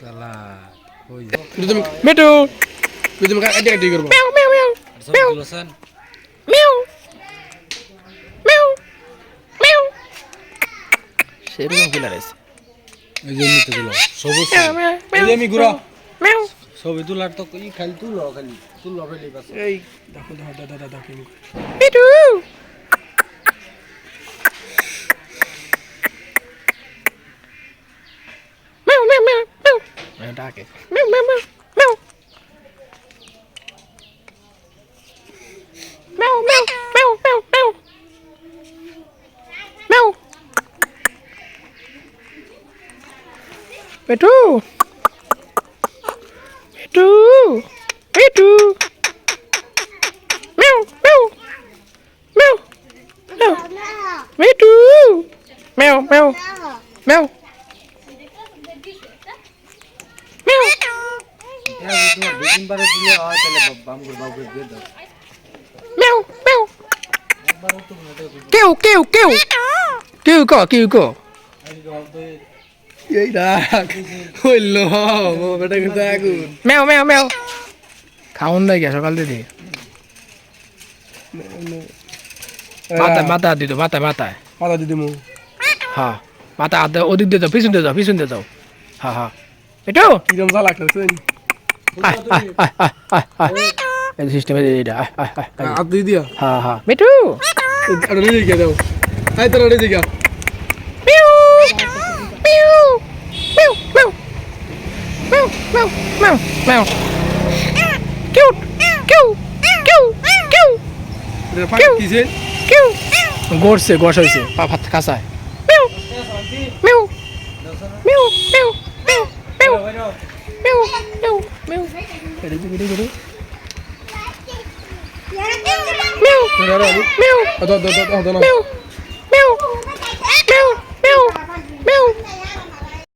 সালা কই কিন্তু তুমি মেটু তুমি কাটি কাটি করব Meow, meow, meow. সব তুলছেন Meow. Meow. Meow. সেরকম কিলার আছে এই যে নিতে দিল সবুজ এই যে meow. আমি ঘুরা Meow. ছবি তোলার তো ই খালি তুলো খালি তুলো ফেলি এই দেখো দেখো দাদা দাদা কেমন Mitu. Mèo ra kìa. Mèo mèo mèo. Mèo. Mèo mèo mèo mèo mèo. Mèo. Petru. Petru. Petru. Mèo mèo. Mèo. Mèo. Petru. Mèo mèo. Mèo. mèo. তিনবারে দিলে হয় তাহলে দিয়ে দাও kêu, kêu. Kêu cỏ, kêu cỏ. এই ডাক হইল ও বেটা কিন্তু আগুন. খাওন নাই গিয়া সকাল দিদি মাথা মাথা দিত মাথা মাথায় মাথা দিদি মু হ্যাঁ মাথা ওদিক দিয়ে যাও পিছন দিয়ে যাও পিছন দিয়ে যাও। হ্যাঁ হ্যাঁ এটু কিরম সিস্টেমে আয় আয়। হাত দিয়ে হ্যাঁ হ্যাঁ মিঠু এটা নিয়ে গিয়ে দাও আই তোরা mu mu mu mu mu mu cute কিউ কিউ কিউ এটা ফাঁকা কিছে কিউ গড়ছে গস হয়েছে পা ভাত কাঁচায় মিউ mu mu mu mu mu mu mu মিউ এটা দিবি দিবি দিবি মিউ এটা রানি মিউ দাও দাও দাও দাও মিউ